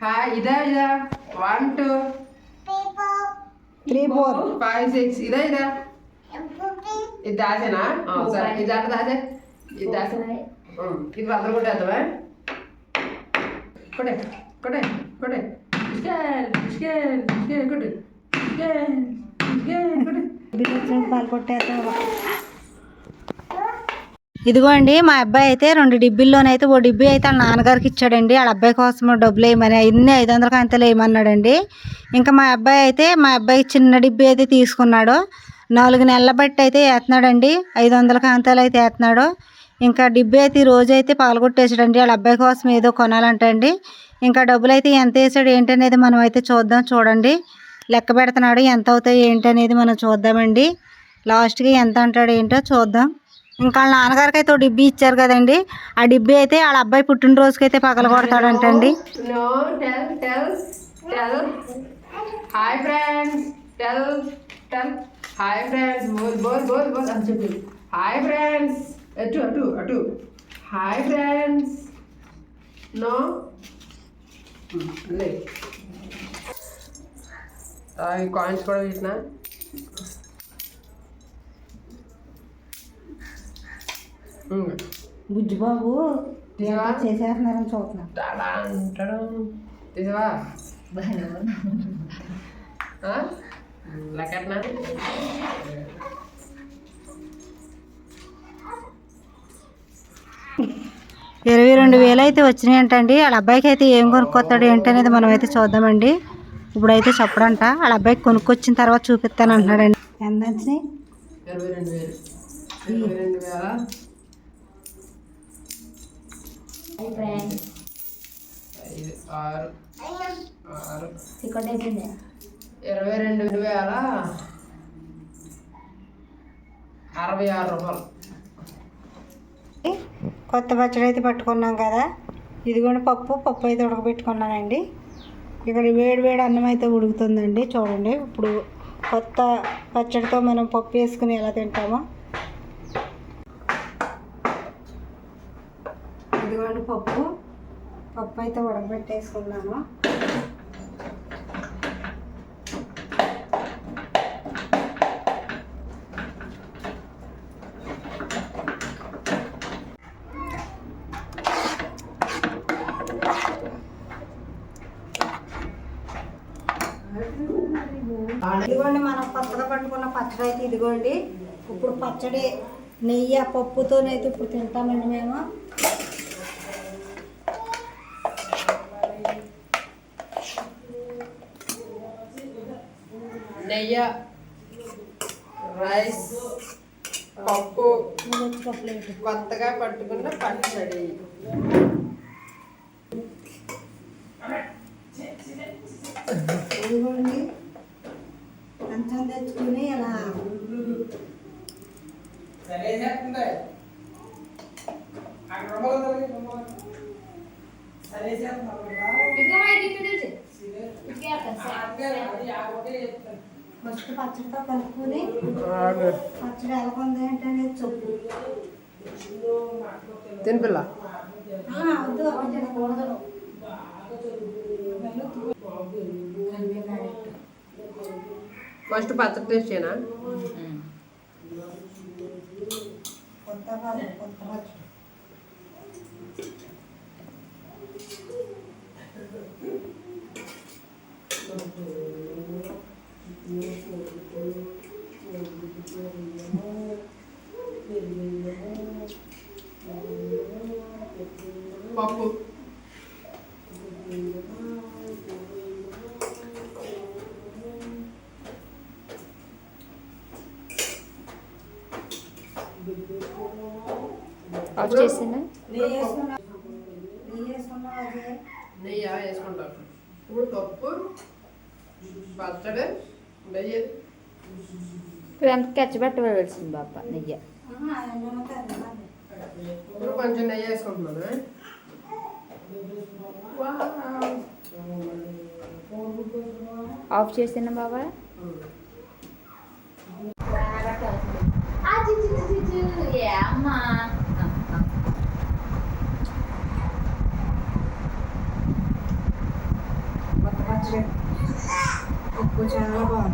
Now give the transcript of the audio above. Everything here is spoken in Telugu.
ಹಾಯ್ ಇದೇ ಇದೆ one two three four five six ಇದೇ ಇದೆ ಇದು ಆಸೆನಾ ಹ್ಞೂ ಸರಿ ಇದು ಆಟದ ಆಸೆ ಇದು ಆಸೆ ಹ್ಞೂ ಇದು ಅದ್ರ ಕೊಟ್ಟೆ ಅಥವಾ ಕೊಡೆ ಕೊಡೆ ಕೊಡೆ ಕೊಡೆ ಕೊಡೆ ಪಾಲ್ಕೊಟ್ಟೆ ಅಥವಾ ఇదిగో అండి మా అబ్బాయి అయితే రెండు డిబ్బీల్లోనైతే ఓ డిబ్బీ అయితే వాళ్ళ నాన్నగారికి ఇచ్చాడండి. వాళ్ళ అబ్బాయి కోసం డబ్బులు వేయమని ఇన్ని ఐదు వందల కాంతలు వేయమన్నాడండి. ఇంకా మా అబ్బాయి అయితే మా అబ్బాయి చిన్న డిబ్బీ అయితే తీసుకున్నాడు. నాలుగు నెలల బట్టి అయితే వేస్తున్నాడండి. ఐదు వందల కాంతాలు అయితే వేస్తున్నాడు. ఇంకా డిబ్బీ అయితే ఈ రోజు అయితే పాల్గొట్టేసాడండి వాళ్ళ అబ్బాయి కోసం ఏదో కొనాలంటండి. ఇంకా డబ్బులు అయితే ఎంత వేసాడు ఏంటనేది మనం అయితే చూద్దాం చూడండి. లెక్క పెడుతున్నాడు ఎంత అవుతాయి ఏంటి అనేది మనం చూద్దామండి. లాస్ట్కి ఎంత అంటాడు ఏంటో చూద్దాం. ఇంకా వాళ్ళ నాన్నగారికి అయితే డిబ్బి ఇచ్చారు కదండి. ఆ డిబ్బి అయితే వాళ్ళ అబ్బాయి పుట్టినరోజుకి అయితే పగల కొడతాడంటండి. No, బోల్ బోల్ బోల్ బోల్ అని చెప్పి హాయ్ ఫ్రెండ్స్ అటు అటు అటు హాయ్ ఫ్రెండ్స్ నో లే కాయిన్స్ కూడా తీసిన. బుజ్జిబాబు చేసేస్తున్నారని చూస్తున్నాం డాడా అంటాడు తీసావా లెక్కట్నా ఇరవై రెండు వేలు అయితే వచ్చినాయి అంటండి వాళ్ళ అబ్బాయికి అయితే ఏం కొనుక్కొస్తాడు ఏంటనేది మనం అయితే చూద్దామండి. ఇప్పుడైతే చెప్పడంట. వాళ్ళ అబ్బాయికి కొనుక్కొచ్చిన తర్వాత చూపిస్తాను అంటున్నాడండి ఎంత వచ్చినాయి ఇరవై రెండు వేలు ఇరవై రెండు వేల ఐదు ఆరు ఆరు ఇరవై రెండు వేల అరవై ఆరు రూపాయలు కొత్త పచ్చడి అయితే పట్టుకున్నాం కదా ఇదిగోండి పప్పు పప్పు అయితే ఉడకబెట్టుకున్నానండి ఇక్కడ వేడి వేడి అన్నం అయితే ఉడుకుతుందండి చూడండి ఇప్పుడు కొత్త పచ్చడితో మనం పప్పు వేసుకుని ఎలా తింటామో ఇదిగోండి పప్పు పప్పు అయితే ఉడకబెట్టేసుకున్నాము ఇదిగోండి మనం కొత్తగా పట్టుకున్న పచ్చడి అయితే ఇదిగోండి. ఇప్పుడు పచ్చడి నెయ్యి ఆ పప్పుతోనైతే ఇప్పుడు తింటామండి మేము. నెయ్యి రైస్ పప్పు కొత్తగా పట్టుకున్న పచ్చడి. కంచం తెచ్చుకుని ఇలా ఫస్ట్ పచ్చడితో కలుపుకొని పచ్చడి ఎలా ఉంది ఏంటనేది చెప్పు తినిపిల్ల వద్దు అవ్వదు కూడదు ఫస్ట్ పచ్చడి టేస్ట్ చేయనా? కొత్త కొత్త పచ్చడి. పప్పు ఆఫ్ చేసిందా నెయ్యి వేసుకున్నా నెయ్యి వేసుకున్నా అదే నెయ్యి వేసుకుంటాం ఇప్పుడు పప్పు పచ్చడి నెయ్యి ఇదంతా కచ్చబెట్టవలసింది బాబా నెయ్యి ఆహా, అవన్నీ ఉంటాయి కదా. ఇప్పుడు కొంచెం నెయ్యి వేసుకుంటున్నాను వావ్. ఆఫ్ చేసిన బాబా ఉమ్. అమ్మా 我加了吧。